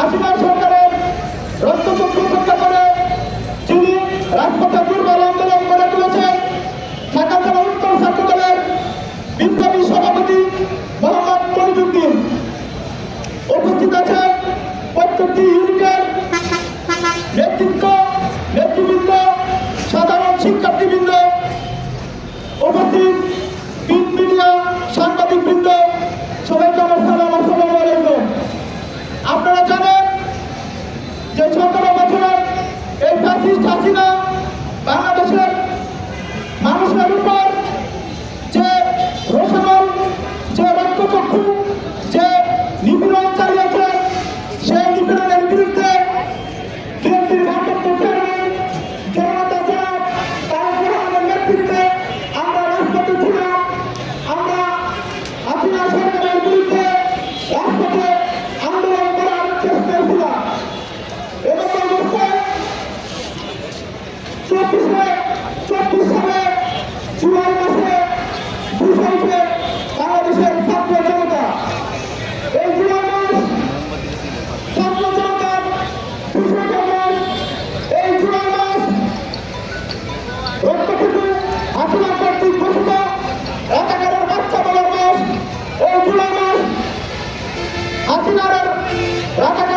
আসিবার সরকারের রক্তচক্র Thank. রাখা